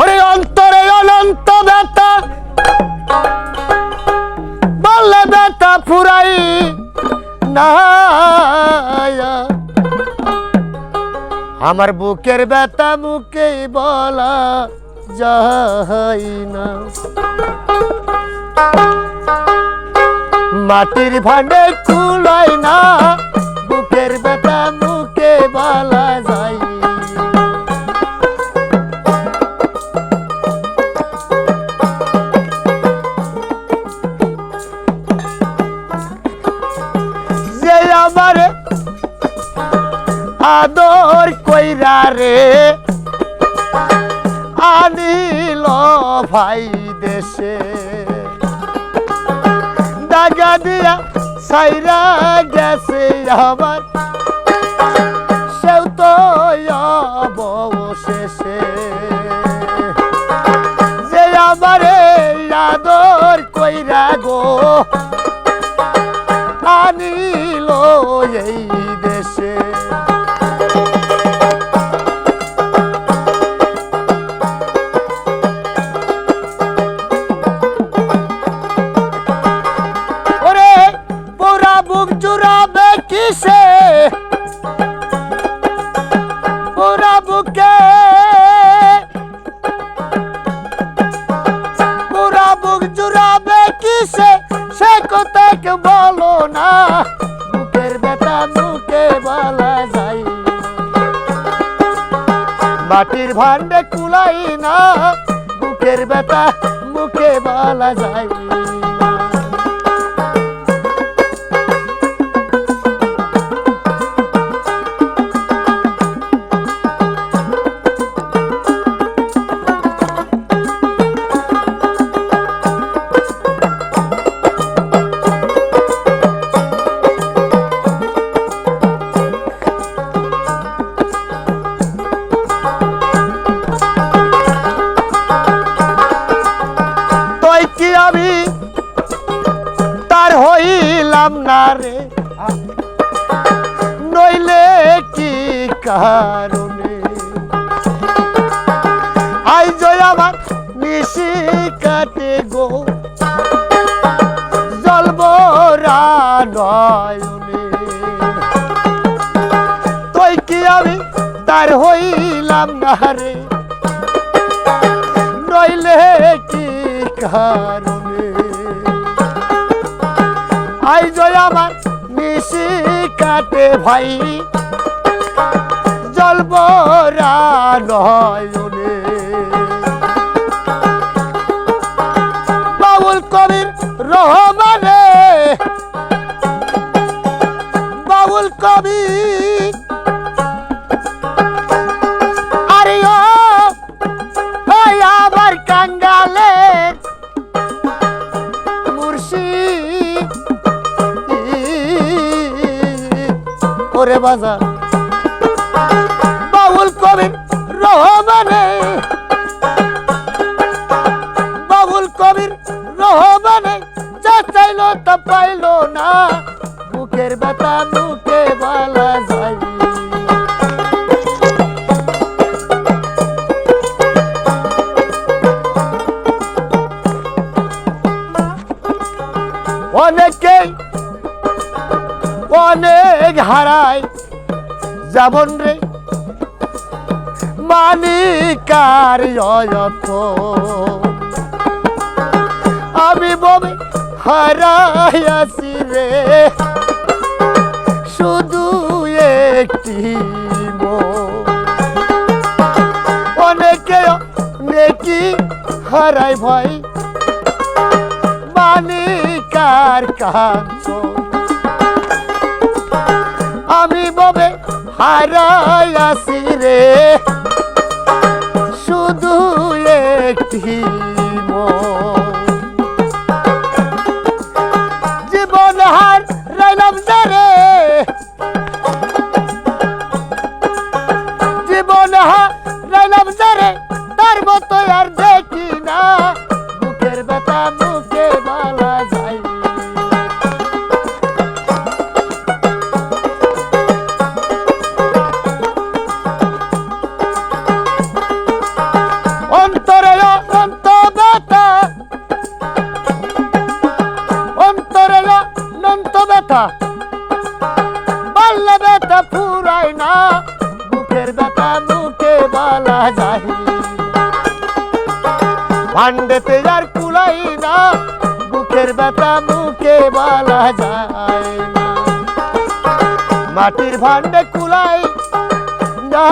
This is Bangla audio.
ওরে অন্তরে অনন্ত ব্যথা বললে ব্যথা ফুরাই না আমার বুকের ব্যথা মুখে বলা যাই না। মাটির ভান্ডে কুলাই না, বুকের ব্যথা বলা যায় যে আমারে আদর কইরা রে, আনিল ভাই দেশে। দাগা দিয়া সাইরা গেছে আমার সেও তো অবশেষে। যে আমার আদর কইরা গো আনিল এই কথা বলো না, বুকের ব্যথা মুখে বলা যায়। মাটির ভান্ডে কুলাই না, বুকের ব্যথা মুখে বলা যায়। কারণে। আই জয় আমার নিশি কাটে গো। জলবরা নয়নে। তুই কি আমি তার হইলাম না রে? নইলে কি কারণে? আই জয় আমার নিশি কাটে ভাই। নয়নে বাবুল কবির রহমানে। বাবুল কবির আরে আবার কাঙ্গালে। মুর্শিদ ওরে বাজা রহমানে। বাবুল কবির যা তা না। মুখে বলা যায় অনেক হারায়। যেমন রে মানিকার অয়ত। আমি ববে হারাইয়াছি রে। শুধু একটি। অনেকে নেকি হারাই ভাই মানিকার কাঞ্চ আমি ববে হারাই আসি রে। তো আর দেখি না। বুকের ব্যথা মুখে বলা যায়। অন্তরে অনন্ত ব্যথা। অন্তরে অনন্ত ব্যথা। বাল্লা ব্যথা ফুরায় না। বুকের ব্যথা মুখে বলা যায়। ভান্ডেতে যার কুলাই না বুকের ব্যথা মুখে বলা যায় না। মাটির ভান্ডে কুলাই না।